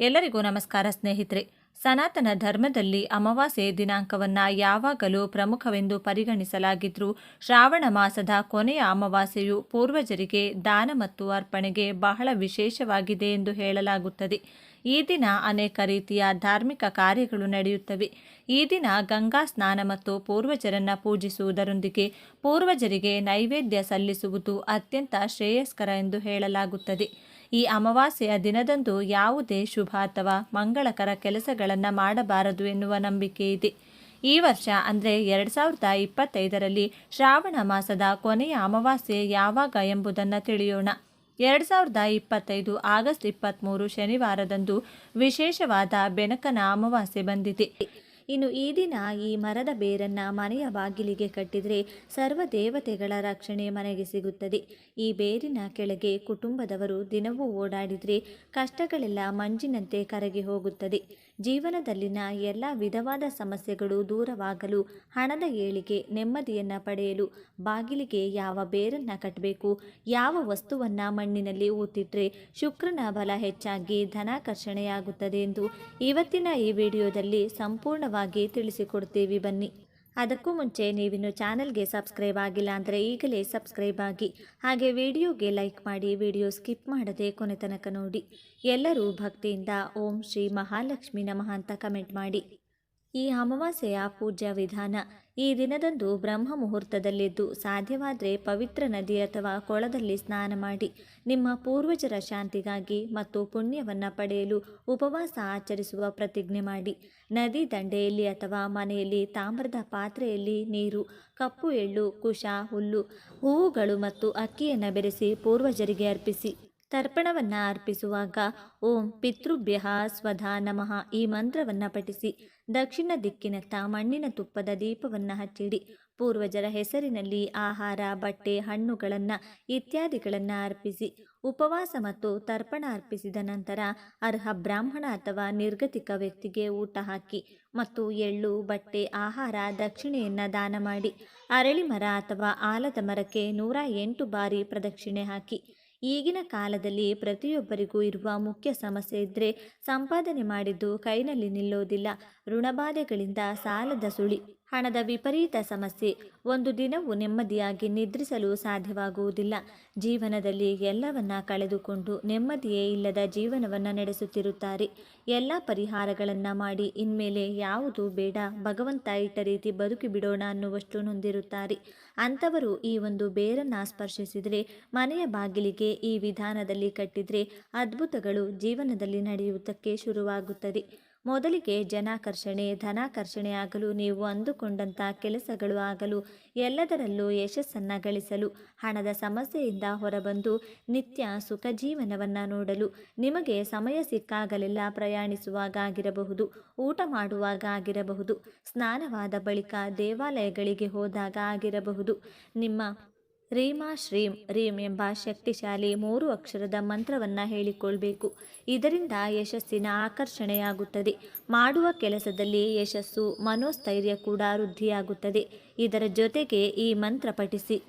ಎಲ್ಲರಿಗೂ ನಮಸ್ಕಾರ ಸ್ನೇಹಿತರೆ. ಸನಾತನ ಧರ್ಮದಲ್ಲಿ ಅಮಾವಾಸ್ಯೆ ದಿನಾಂಕವನ್ನು ಯಾವಾಗಲೂ ಪ್ರಮುಖವೆಂದು ಪರಿಗಣಿಸಲಾಗಿದ್ದರೂ ಶ್ರಾವಣ ಮಾಸದ ಕೊನೆಯ ಅಮಾವಾಸ್ಯೆಯು ಪೂರ್ವಜರಿಗೆ ದಾನ ಮತ್ತು ಅರ್ಪಣೆಗೆ ಬಹಳ ವಿಶೇಷವಾಗಿದೆ ಎಂದು ಹೇಳಲಾಗುತ್ತದೆ. ಈ ದಿನ ಅನೇಕ ರೀತಿಯ ಧಾರ್ಮಿಕ ಕಾರ್ಯಗಳು ನಡೆಯುತ್ತವೆ. ಈ ದಿನ ಗಂಗಾ ಸ್ನಾನ ಮತ್ತು ಪೂರ್ವಜರನ್ನು ಪೂಜಿಸುವುದರೊಂದಿಗೆ ಪೂರ್ವಜರಿಗೆ ನೈವೇದ್ಯ ಸಲ್ಲಿಸುವುದು ಅತ್ಯಂತ ಶ್ರೇಯಸ್ಕರ ಎಂದು ಹೇಳಲಾಗುತ್ತದೆ. ಈ ಅಮಾವಾಸ್ಯೆಯ ದಿನದಂದು ಯಾವುದೇ ಶುಭ ಅಥವಾ ಮಂಗಳಕರ ಕೆಲಸಗಳನ್ನು ಮಾಡಬಾರದು ಎನ್ನುವ ನಂಬಿಕೆ ಇದೆ. ಈ ವರ್ಷ ಅಂದರೆ ಎರಡು ಸಾವಿರದ ಇಪ್ಪತ್ತೈದರಲ್ಲಿ ಶ್ರಾವಣ ಮಾಸದ ಕೊನೆಯ ಅಮಾವಾಸ್ಯೆ ಯಾವಾಗ ಎಂಬುದನ್ನು ತಿಳಿಯೋಣ. ಎರಡು ಸಾವಿರದ ಇಪ್ಪತ್ತೈದು ಆಗಸ್ಟ್ ಇಪ್ಪತ್ತ್ಮೂರು ಶನಿವಾರದಂದು ವಿಶೇಷವಾದ ಬೆನಕನ ಅಮಾವಾಸ್ಯೆ ಬಂದಿದೆ. ಇನ್ನು ಈ ದಿನ ಈ ಮರದ ಬೇರನ್ನು ಮನೆಯ ಬಾಗಿಲಿಗೆ ಕಟ್ಟಿದರೆ ಸರ್ವ ದೇವತೆಗಳ ರಕ್ಷಣೆ ಮನೆಗೆ ಸಿಗುತ್ತದೆ. ಈ ಬೇರಿನ ಕೆಳಗೆ ಕುಟುಂಬದವರು ದಿನವೂ ಓಡಾಡಿದರೆ ಕಷ್ಟಗಳೆಲ್ಲ ಮಂಜಿನಂತೆ ಕರಗಿ ಹೋಗುತ್ತದೆ. ಜೀವನದಲ್ಲಿನ ಎಲ್ಲ ವಿಧವಾದ ಸಮಸ್ಯೆಗಳು ದೂರವಾಗಲು ಹಣದ ಏಳಿಗೆ ನೆಮ್ಮದಿಯನ್ನು ಪಡೆಯಲು ಬಾಗಿಲಿಗೆ ಯಾವ ಬೇರನ್ನು ಕಟ್ಟಬೇಕು ಯಾವ ವಸ್ತುವನ್ನು ಮಣ್ಣಿನಲ್ಲಿ ಊತಿಟ್ರೆ ಶುಕ್ರನ ಬಲ ಹೆಚ್ಚಾಗಿ ಧನಾಕರ್ಷಣೆಯಾಗುತ್ತದೆ ಎಂದು ಇವತ್ತಿನ ಈ ವಿಡಿಯೋದಲ್ಲಿ ಸಂಪೂರ್ಣವಾಗಿ ತಿಳಿಸಿಕೊಡ್ತೀವಿ ಬನ್ನಿ. ಅದಕ್ಕೂ ಮುಂಚೆ ನೀವಿನ್ನು ಚಾನಲ್ಗೆ ಸಬ್ಸ್ಕ್ರೈಬ್ ಆಗಿಲ್ಲ ಅಂದರೆ ಈಗಲೇ ಸಬ್ಸ್ಕ್ರೈಬ್ ಆಗಿ, ಹಾಗೆ ವಿಡಿಯೋಗೆ ಲೈಕ್ ಮಾಡಿ ವಿಡಿಯೋ ಸ್ಕಿಪ್ ಮಾಡದೆ ಕೊನೆ ತನಕ ನೋಡಿ. ಎಲ್ಲರೂ ಭಕ್ತಿಯಿಂದ ಓಂ ಶ್ರೀ ಮಹಾಲಕ್ಷ್ಮಿ ನಮಃ ಅಂತ ಕಮೆಂಟ್ ಮಾಡಿ. ಈ ಅಮಾವಾಸ್ಯೆಯ ಪೂಜಾ ವಿಧಾನ ಈ ದಿನದಂದು ಬ್ರಹ್ಮ ಮುಹೂರ್ತದಲ್ಲಿದ್ದು ಸಾಧ್ಯವಾದರೆ ಪವಿತ್ರ ನದಿ ಅಥವಾ ಕೊಳದಲ್ಲಿ ಸ್ನಾನ ಮಾಡಿ, ನಿಮ್ಮ ಪೂರ್ವಜರ ಶಾಂತಿಗಾಗಿ ಮತ್ತು ಪುಣ್ಯವನ್ನು ಪಡೆಯಲು ಉಪವಾಸ ಆಚರಿಸುವ ಪ್ರತಿಜ್ಞೆ ಮಾಡಿ. ನದಿ ದಂಡೆಯಲ್ಲಿ ಅಥವಾ ಮನೆಯಲ್ಲಿ ತಾಮ್ರದ ಪಾತ್ರೆಯಲ್ಲಿ ನೀರು, ಕಪ್ಪು ಎಳ್ಳು, ಕುಶ, ಹುಲ್ಲು, ಹೂವುಗಳು ಮತ್ತು ಅಕ್ಕಿಯನ್ನು ಬೆರೆಸಿ ಪೂರ್ವಜರಿಗೆ ಅರ್ಪಿಸಿ. ತರ್ಪಣವನ್ನು ಅರ್ಪಿಸುವಾಗ, ಓಂ ಪಿತೃಭ್ಯ ಸ್ವಧಾ ನಮಃ ಈ ಮಂತ್ರವನ್ನು ಪಠಿಸಿ, ದಕ್ಷಿಣ ದಿಕ್ಕಿನತ್ತ ಮಣ್ಣಿನ ತುಪ್ಪದ ದೀಪವನ್ನು ಹಚ್ಚಿಡಿ, ಪೂರ್ವಜರ ಹೆಸರಿನಲ್ಲಿ ಆಹಾರ, ಬಟ್ಟೆ, ಹಣ್ಣುಗಳನ್ನು ಇತ್ಯಾದಿಗಳನ್ನು ಅರ್ಪಿಸಿ, ಉಪವಾಸ ಮತ್ತು ತರ್ಪಣ ಅರ್ಪಿಸಿದ ನಂತರ ಅರ್ಹ ಬ್ರಾಹ್ಮಣ ಅಥವಾ ನಿರ್ಗತಿಕ ವ್ಯಕ್ತಿಗೆ ಊಟ ಹಾಕಿ ಮತ್ತು ಎಳ್ಳು, ಬಟ್ಟೆ, ಆಹಾರ, ದಕ್ಷಿಣೆಯನ್ನು ದಾನ ಮಾಡಿ ಅರಳಿ ಮರ ಅಥವಾ ಆಲದ ಮರಕ್ಕೆ ನೂರ ಎಂಟು ಬಾರಿ ಪ್ರದಕ್ಷಿಣೆ ಹಾಕಿ ಈಗಿನ ಕಾಲದಲ್ಲಿ ಪ್ರತಿಯೊಬ್ಬರಿಗೂ ಇರುವ ಮುಖ್ಯ ಸಮಸ್ಯೆ ಇದ್ದರೆ ಸಂಪಾದನೆ ಮಾಡಿದ್ದು ಕೈನಲ್ಲಿ ನಿಲ್ಲೋದಿಲ್ಲ. ಋಣಬಾಧೆಗಳಿಂದ ಸಾಲದ ಸುಳಿ. ಹಣದ ವಿಪರೀತ ಸಮಸ್ಯೆ. ಒಂದು ದಿನವೂ ನೆಮ್ಮದಿಯಾಗಿ ನಿದ್ರಿಸಲು ಸಾಧ್ಯವಾಗುವುದಿಲ್ಲ. ಜೀವನದಲ್ಲಿ ಎಲ್ಲವನ್ನ ಕಳೆದುಕೊಂಡು ನೆಮ್ಮದಿಯೇ ಇಲ್ಲದ ಜೀವನವನ್ನು ನಡೆಸುತ್ತಿರುತ್ತಾರೆ. ಎಲ್ಲ ಪರಿಹಾರಗಳನ್ನು ಮಾಡಿ ಇನ್ಮೇಲೆ ಯಾವುದು ಬೇಡ, ಭಗವಂತ ಇಟ್ಟ ರೀತಿ ಬದುಕಿ ಬಿಡೋಣ ಅನ್ನುವಷ್ಟು ನೊಂದಿರುತ್ತಾರೆ. ಅಂಥವರು ಈ ಒಂದು ಬೇರನ್ನು ಸ್ಪರ್ಶಿಸಿದರೆ, ಮನೆಯ ಬಾಗಿಲಿಗೆ ಈ ವಿಧಾನದಲ್ಲಿ ಕಟ್ಟಿದರೆ ಅದ್ಭುತಗಳು ಜೀವನದಲ್ಲಿ ನಡೆಯುವುದಕ್ಕೆ ಶುರುವಾಗುತ್ತದೆ. ಮೊದಲಿಗೆ ಜನಾಕರ್ಷಣೆ, ಧನಾಕರ್ಷಣೆ ಆಗಲು ನೀವು ಅಂದುಕೊಂಡಂಥ ಕೆಲಸಗಳು ಆಗಲು ಎಲ್ಲದರಲ್ಲೂ ಯಶಸ್ಸನ್ನು ಗಳಿಸಲು, ಹಣದ ಸಮಸ್ಯೆಯಿಂದ ಹೊರಬಂದು ನಿತ್ಯ ಸುಖ ಜೀವನವನ್ನು ನೋಡಲು ನಿಮಗೆ ಸಮಯ ಸಿಕ್ಕಾಗಲೆಲ್ಲ ಪ್ರಯಾಣಿಸುವಾಗ ಆಗಿರಬಹುದು ಊಟ ಮಾಡುವಾಗ ಆಗಿರಬಹುದು ಸ್ನಾನವಾದ ಬಳಿಕ ದೇವಾಲಯಗಳಿಗೆ ಹೋದಾಗ ಆಗಿರಬಹುದು ನಿಮ್ಮ ರೀಮಾ ಶ್ರೀಂ ರೀಂ ಎಂಬ ಶಕ್ತಿಶಾಲಿ ಮೂರು ಅಕ್ಷರದ ಮಂತ್ರವನ್ನು ಹೇಳಿಕೊಳ್ಬೇಕು. ಇದರಿಂದ ಯಶಸ್ಸಿನ ಆಕರ್ಷಣೆಯಾಗುತ್ತದೆ. ಮಾಡುವ ಕೆಲಸದಲ್ಲಿ ಯಶಸ್ಸು, ಮನೋಸ್ಥೈರ್ಯ ಕೂಡ ವೃದ್ಧಿಯಾಗುತ್ತದೆ. ಇದರ ಜೊತೆಗೆ ಈ ಮಂತ್ರ ಪಠಿಸಿ.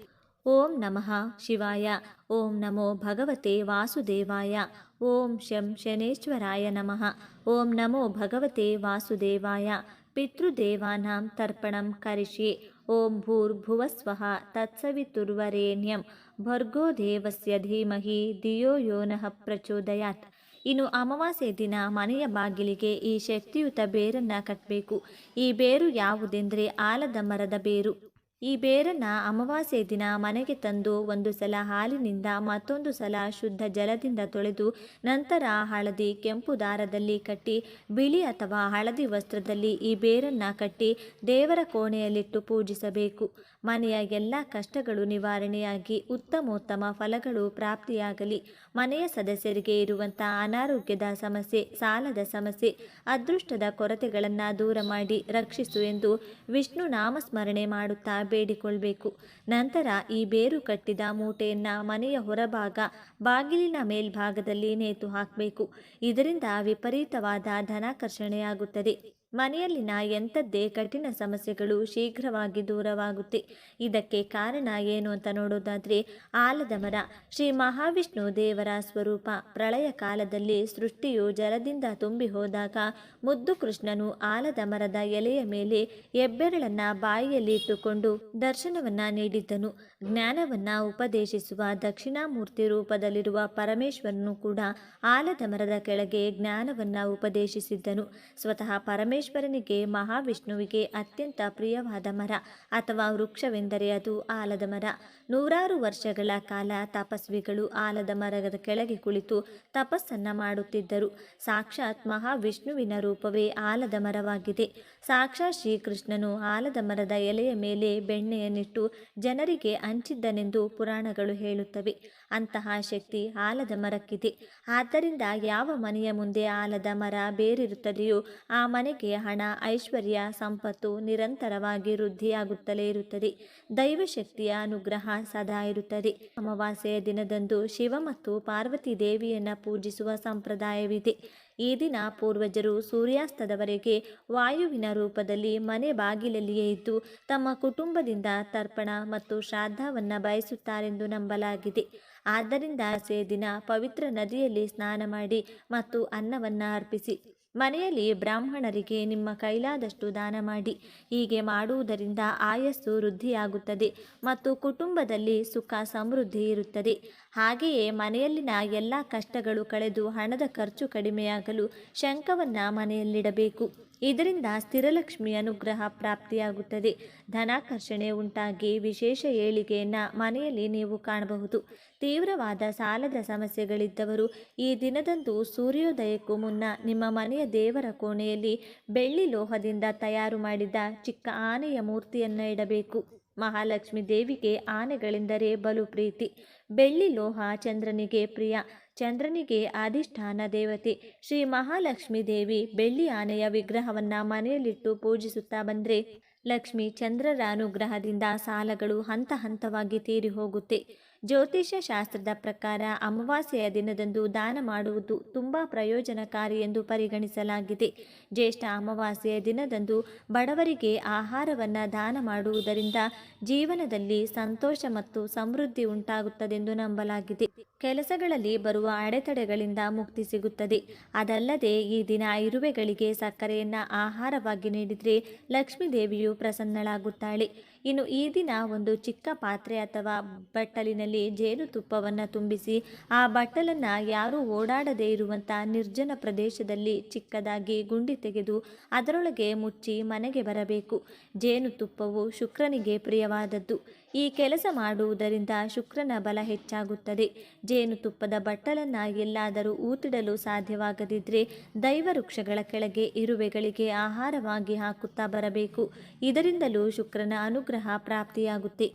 ಓಂ ನಮಃ ಶಿವಾಯ. ಓಂ ನಮೋ ಭಗವತೆ ವಾಸುದೇವಾಯ. ಓಂ ಶಂ ಶನೇಶ್ವರಾಯ ನಮಃ. ಓಂ ನಮೋ ಭಗವತೆ ವಾಸುದೇವಾಯ. ಪಿತೃದೇವಾನಾಂ ತರ್ಪಣಂ ಕರಿಷಿ, ಓಂ ಭೂರ್ಭುವಸ್ವಃ ತತ್ಸವಿತುರ್ವರೇಣ್ಯಂ ಭರ್ಗೋ ದೇವಸ್ಯ ಧೀಮಹಿ ದಿಯೋ ಯೋನಃ ಪ್ರಚೋದಯಾತ್. ಇನ್ನು ಅಮಾವಾಸ್ಯೆ ದಿನ ಮನೆಯ ಬಾಗಿಲಿಗೆ ಈ ಶಕ್ತಿಯುತ ಬೇರನ್ನು ಕಟ್ಟಬೇಕು ಈ ಬೇರು ಯಾವುದೆಂದರೆ ಆಲದ ಮರದ ಬೇರು. ಈ ಬೇರನ್ನು ಅಮಾವಾಸ್ಯೆ ದಿನ ಮನೆಗೆ ತಂದು ಒಂದು ಸಲ ಹಾಲಿನಿಂದ ಮತ್ತೊಂದು ಸಲ ಶುದ್ಧ ಜಲದಿಂದ ತೊಳೆದು ನಂತರ ಹಳದಿ ಕೆಂಪು ದಾರದಲ್ಲಿ ಕಟ್ಟಿ, ಬಿಳಿ ಅಥವಾ ಹಳದಿ ವಸ್ತ್ರದಲ್ಲಿ ಈ ಬೇರನ್ನು ಕಟ್ಟಿ ದೇವರ ಕೋಣೆಯಲ್ಲಿಟ್ಟು ಪೂಜಿಸಬೇಕು. ಮನೆಯ ಎಲ್ಲ ಕಷ್ಟಗಳು ನಿವಾರಣೆಯಾಗಿ ಉತ್ತಮೋತ್ತಮ ಫಲಗಳು ಪ್ರಾಪ್ತಿಯಾಗಲಿ. ಮನೆಯ ಸದಸ್ಯರಿಗೆ ಇರುವಂಥ ಅನಾರೋಗ್ಯದ ಸಮಸ್ಯೆ, ಸಾಲದ ಸಮಸ್ಯೆ, ಅದೃಷ್ಟದ ಕೊರತೆಗಳನ್ನು ದೂರ ಮಾಡಿ ರಕ್ಷಿಸು ಎಂದು ವಿಷ್ಣು ನಾಮಸ್ಮರಣೆ ಮಾಡುತ್ತಾ ಬೇಡಿಕೊಳ್ಬೇಕು ನಂತರ ಈ ಬೇರು ಕಟ್ಟಿದ ಮೂಟೆಯನ್ನು ಮನೆಯ ಹೊರಭಾಗ, ಬಾಗಿಲಿನ ಮೇಲ್ಭಾಗದಲ್ಲಿ ನೇತು ಹಾಕಬೇಕು. ಇದರಿಂದ ವಿಪರೀತವಾದ ಧನಾಕರ್ಷಣೆಯಾಗುತ್ತದೆ. ಮನೆಯಲ್ಲಿನ ಎಂಥದ್ದೇ ಕಠಿಣ ಸಮಸ್ಯೆಗಳು ಶೀಘ್ರವಾಗಿ ದೂರವಾಗುತ್ತೆ. ಇದಕ್ಕೆ ಕಾರಣ ಏನು ಅಂತ ನೋಡೋದಾದರೆ, ಆಲದ ಮರ, ಶ್ರೀ ಮಹಾವಿಷ್ಣು ದೇವರ ಸ್ವರೂಪ. ಪ್ರಳಯ ಕಾಲದಲ್ಲಿ ಸೃಷ್ಟಿಯು ಜಲದಿಂದ ತುಂಬಿ ಹೋದಾಗ ಮುದ್ದು ಕೃಷ್ಣನು ಆಲದ ಮರದ ಎಲೆಯ ಮೇಲೆ ಹೆಬ್ಬೆರಳನ್ನ ಬಾಯಿಯಲ್ಲಿ ಇಟ್ಟುಕೊಂಡು ದರ್ಶನವನ್ನ ನೀಡಿದ್ದನು. ಜ್ಞಾನವನ್ನ ಉಪದೇಶಿಸುವ ದಕ್ಷಿಣಾಮೂರ್ತಿ ರೂಪದಲ್ಲಿರುವ ಪರಮೇಶ್ವರನು ಕೂಡ ಆಲದ ಮರದ ಕೆಳಗೆ ಜ್ಞಾನವನ್ನ ಉಪದೇಶಿಸಿದ್ದನು. ಸ್ವತಃ ಪರಮೇಶ್ವರನಿಗೆ ಮಹಾವಿಷ್ಣುವಿಗೆ ಅತ್ಯಂತ ಪ್ರಿಯವಾದ ಮರ ಅಥವಾ ವೃಕ್ಷವೆಂದರೆ ಅದು ಆಲದ ಮರ. ನೂರಾರು ವರ್ಷಗಳ ಕಾಲ ತಪಸ್ವಿಗಳು ಆಲದ ಮರದ ಕೆಳಗೆ ಕುಳಿತು ತಪಸ್ಸನ್ನ ಮಾಡುತ್ತಿದ್ದರು. ಸಾಕ್ಷಾತ್ ಮಹಾವಿಷ್ಣುವಿನ ರೂಪವೇ ಆಲದ ಮರವಾಗಿದೆ. ಸಾಕ್ಷಾತ್ ಶ್ರೀಕೃಷ್ಣನು ಆಲದ ಮರದ ಎಲೆಯ ಮೇಲೆ ಬೆಣ್ಣೆಯನ್ನಿಟ್ಟು ಜನರಿಗೆ ಹಂಚಿದ್ದನೆಂದು ಪುರಾಣಗಳು ಹೇಳುತ್ತವೆ. ಅಂತಹ ಶಕ್ತಿ ಆಲದ ಮರಕ್ಕಿದೆ. ಆದ್ದರಿಂದ ಯಾವ ಮನೆಯ ಮುಂದೆ ಆಲದ ಮರ ಬೇರಿರುತ್ತದೆಯೋ ಆ ಮನೆಗೆ ಹಣ, ಐಶ್ವರ್ಯ, ಸಂಪತ್ತು ನಿರಂತರವಾಗಿ ವೃದ್ಧಿಯಾಗುತ್ತಲೇ ಇರುತ್ತದೆ. ದೈವಶಕ್ತಿಯ ಅನುಗ್ರಹ ಸದಾ ಇರುತ್ತದೆ. ಅಮಾವಾಸ್ಯೆಯ ದಿನದಂದು ಶಿವ ಮತ್ತು ಪಾರ್ವತಿ ದೇವಿಯನ್ನು ಪೂಜಿಸುವ ಸಂಪ್ರದಾಯವಿದೆ. ಈ ದಿನ ಪೂರ್ವಜರು ಸೂರ್ಯಾಸ್ತದವರೆಗೆ ವಾಯುವಿನ ರೂಪದಲ್ಲಿ ಮನೆ ಬಾಗಿಲಲ್ಲಿಯೇ ಇದ್ದು ತಮ್ಮ ಕುಟುಂಬದಿಂದ ತರ್ಪಣ ಮತ್ತು ಶ್ರಾದ್ದವನ್ನು ಬಯಸುತ್ತಾರೆಂದು ನಂಬಲಾಗಿದೆ. ಆದ್ದರಿಂದ ಸೇ ದಿನ ಪವಿತ್ರ ನದಿಯಲ್ಲಿ ಸ್ನಾನ ಮಾಡಿ ಮತ್ತು ಅನ್ನವನ್ನು ಅರ್ಪಿಸಿ. ಮನೆಯಲ್ಲಿ ಬ್ರಾಹ್ಮಣರಿಗೆ ನಿಮ್ಮ ಕೈಲಾದಷ್ಟು ದಾನ ಮಾಡಿ. ಹೀಗೆ ಮಾಡುವುದರಿಂದ ಆಯಸ್ಸು ವೃದ್ಧಿಯಾಗುತ್ತದೆ ಮತ್ತು ಕುಟುಂಬದಲ್ಲಿ ಸುಖ ಸಮೃದ್ಧಿ ಇರುತ್ತದೆ. ಹಾಗೆಯೇ ಮನೆಯಲ್ಲಿನ ಎಲ್ಲ ಕಷ್ಟಗಳು ಕಳೆದು ಹಣದ ಖರ್ಚು ಕಡಿಮೆಯಾಗಲು ಶಂಖವನ್ನು ಮನೆಯಲ್ಲಿಡಬೇಕು. ಇದರಿಂದ ಸ್ಥಿರಲಕ್ಷ್ಮಿ ಅನುಗ್ರಹ ಪ್ರಾಪ್ತಿಯಾಗುತ್ತದೆ. ಧನಾಕರ್ಷಣೆ ಉಂಟಾಗಿ ವಿಶೇಷ ಏಳಿಗೆಯನ್ನು ಮನೆಯಲ್ಲಿ ನೀವು ಕಾಣಬಹುದು. ತೀವ್ರವಾದ ಸಾಲದ ಸಮಸ್ಯೆಗಳಿದ್ದವರು ಈ ದಿನದಂದು ಸೂರ್ಯೋದಯಕ್ಕೂ ಮುನ್ನ ನಿಮ್ಮ ಮನೆಯ ದೇವರ ಕೋಣೆಯಲ್ಲಿ ಬೆಳ್ಳಿ ಲೋಹದಿಂದ ತಯಾರು ಮಾಡಿದ ಚಿಕ್ಕ ಆನೆಯ ಮೂರ್ತಿಯನ್ನು ಇಡಬೇಕು. ಮಹಾಲಕ್ಷ್ಮಿ ದೇವಿಗೆ ಆನೆಗಳೆಂದರೆ ಬಲು ಪ್ರೀತಿ. ಬೆಳ್ಳಿ ಲೋಹ ಚಂದ್ರನಿಗೆ ಪ್ರಿಯ. ಚಂದ್ರನಿಗೆ ಅಧಿಷ್ಠಾನ ದೇವತೆ. ಶ್ರೀ ಮಹಾಲಕ್ಷ್ಮಿ ದೇವಿ ಬೆಳ್ಳಿ ಆನೆಯ ವಿಗ್ರಹವನ್ನು ಮನೆಯಲ್ಲಿಟ್ಟು ಪೂಜಿಸುತ್ತಾ ಬಂದರೆ ಲಕ್ಷ್ಮಿ ಚಂದ್ರರ ಅನುಗ್ರಹದಿಂದ ಸಾಲಗಳು ಹಂತ ಹಂತವಾಗಿ ತೀರಿ ಹೋಗುತ್ತೆ. ಜ್ಯೋತಿಷ್ಯ ಶಾಸ್ತ್ರದ ಪ್ರಕಾರ ಅಮಾವಾಸ್ಯೆಯ ದಿನದಂದು ದಾನ ಮಾಡುವುದು ತುಂಬ ಪ್ರಯೋಜನಕಾರಿ ಎಂದು ಪರಿಗಣಿಸಲಾಗಿದೆ. ಜ್ಯೇಷ್ಠ ಅಮಾವಾಸ್ಯೆಯ ದಿನದಂದು ಬಡವರಿಗೆ ಆಹಾರವನ್ನು ದಾನ ಮಾಡುವುದರಿಂದ ಜೀವನದಲ್ಲಿ ಸಂತೋಷ ಮತ್ತು ಸಮೃದ್ಧಿ ಉಂಟಾಗುತ್ತದೆಂದು ನಂಬಲಾಗಿದೆ. ಕೆಲಸಗಳಲ್ಲಿ ಬರುವ ಅಡೆತಡೆಗಳಿಂದ ಮುಕ್ತಿ ಸಿಗುತ್ತದೆ. ಅದಲ್ಲದೆ ಈ ದಿನ ಇರುವೆಗಳಿಗೆ ಸಕ್ಕರೆಯನ್ನು ಆಹಾರವಾಗಿ ನೀಡಿದರೆ ಲಕ್ಷ್ಮೀ ದೇವಿಯು ಪ್ರಸನ್ನಳಾಗುತ್ತಾಳೆ. ಇನ್ನು ಈ ದಿನ ಒಂದು ಚಿಕ್ಕ ಪಾತ್ರೆ ಅಥವಾ ಬಟ್ಟಲಿನಲ್ಲಿ ಜೇನುತುಪ್ಪವನ್ನು ತುಂಬಿಸಿ, ಆ ಬಟ್ಟಲನ್ನು ಯಾರೂ ಓಡಾಡದೇ ಇರುವಂಥ ನಿರ್ಜನ ಪ್ರದೇಶದಲ್ಲಿ ಚಿಕ್ಕದಾಗಿ ಗುಂಡಿ ತೆಗೆದು ಅದರೊಳಗೆ ಮುಚ್ಚಿ ಮನೆಗೆ ಬರಬೇಕು. ಜೇನುತುಪ್ಪವು ಶುಕ್ರನಿಗೆ ಪ್ರಿಯವಾದದ್ದು. ಈ ಕೆಲಸ ಮಾಡುವುದರಿಂದ ಶುಕ್ರನ ಬಲ ಹೆಚ್ಚಾಗುತ್ತದೆ. ಜೇನುತುಪ್ಪದ ಬಟ್ಟಲನ್ನು ಎಲ್ಲಾದರೂ ಊತಿಡಲು ಸಾಧ್ಯವಾಗದಿದ್ದರೆ ದೈವ ವೃಕ್ಷಗಳ ಕೆಳಗೆ ಇರುವೆಗಳಿಗೆ ಆಹಾರವಾಗಿ ಹಾಕುತ್ತಾ ಬರಬೇಕು. ಇದರಿಂದಲೂ ಶುಕ್ರನ ಅನುಗ್ರಹ ಪ್ರಾಪ್ತಿಯಾಗುತ್ತೆ.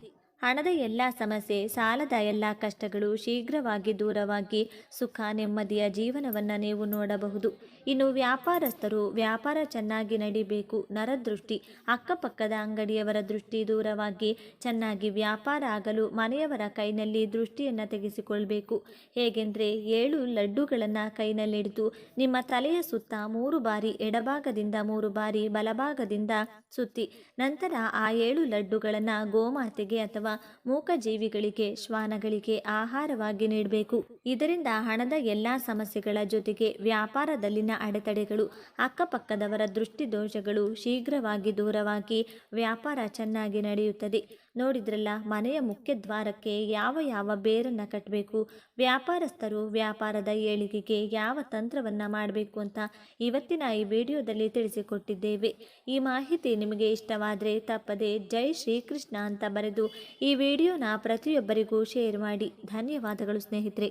ಹಣದ ಎಲ್ಲ ಸಮಸ್ಯೆ, ಸಾಲದ ಎಲ್ಲ ಕಷ್ಟಗಳು ಶೀಘ್ರವಾಗಿ ದೂರವಾಗಿ ಸುಖ, ನೆಮ್ಮದಿಯ ಜೀವನವನ್ನು ನೀವು ನೋಡಬಹುದು. ಇನ್ನು ವ್ಯಾಪಾರಸ್ಥರು ವ್ಯಾಪಾರ ಚೆನ್ನಾಗಿ ನಡಿಬೇಕು. ನರದೃಷ್ಟಿ, ಅಕ್ಕಪಕ್ಕದ ಅಂಗಡಿಯವರ ದೃಷ್ಟಿ ದೂರವಾಗಿ ಚೆನ್ನಾಗಿ ವ್ಯಾಪಾರ ಆಗಲು ಮನೆಯವರ ಕೈನಲ್ಲಿ ದೃಷ್ಟಿಯನ್ನು ತೆಗೆಸಿಕೊಳ್ಬೇಕು. ಹೇಗೆಂದರೆ ಏಳು ಲಡ್ಡುಗಳನ್ನು ಕೈನಲ್ಲಿಡಿದು ನಿಮ್ಮ ತಲೆಯ ಸುತ್ತ ಮೂರು ಬಾರಿ ಎಡಭಾಗದಿಂದ ಮೂರು ಬಾರಿ ಬಲಭಾಗದಿಂದ ಸುತ್ತಿ, ನಂತರ ಆ ಏಳು ಲಡ್ಡುಗಳನ್ನು ಗೋಮಾತೆಗೆ ಅಥವಾ ಮೂಕಜೀವಿಗಳಿಗೆ, ಶ್ವಾನಗಳಿಗೆ ಆಹಾರವಾಗಿ ನೀಡಬೇಕು. ಇದರಿಂದ ಹಣದ ಎಲ್ಲ ಸಮಸ್ಯೆಗಳ ಜೊತೆಗೆ ವ್ಯಾಪಾರದಲ್ಲಿನ ಅಡೆತಡೆಗಳು, ಅಕ್ಕಪಕ್ಕದವರ ದೃಷ್ಟಿದೋಷಗಳು ಶೀಘ್ರವಾಗಿ ದೂರವಾಗಿ ವ್ಯಾಪಾರ ಚೆನ್ನಾಗಿ ನಡೆಯುತ್ತದೆ. ನೋಡಿದ್ರಲ್ಲ, ಮನೆಯ ಮುಖ್ಯ ದ್ವಾರಕ್ಕೆ ಯಾವ ಯಾವ ಬೇರನ್ನು ಕಟ್ಟಬೇಕು ವ್ಯಾಪಾರಸ್ಥರು ವ್ಯಾಪಾರದ ಏಳಿಗೆಗೆ ಯಾವ ತಂತ್ರವನ್ನು ಮಾಡಬೇಕು ಅಂತ ಇವತ್ತಿನ ಈ ವಿಡಿಯೋದಲ್ಲಿ ತಿಳಿಸಿಕೊಟ್ಟಿದ್ದೇವೆ. ಈ ಮಾಹಿತಿ ನಿಮಗೆ ಇಷ್ಟವಾದರೆ ತಪ್ಪದೆ ಜೈ ಶ್ರೀಕೃಷ್ಣ ಅಂತ ಬರೆದು ಈ ವಿಡಿಯೋನ ಪ್ರತಿಯೊಬ್ಬರಿಗೂ ಶೇರ್ ಮಾಡಿ. ಧನ್ಯವಾದಗಳು ಸ್ನೇಹಿತರೆ.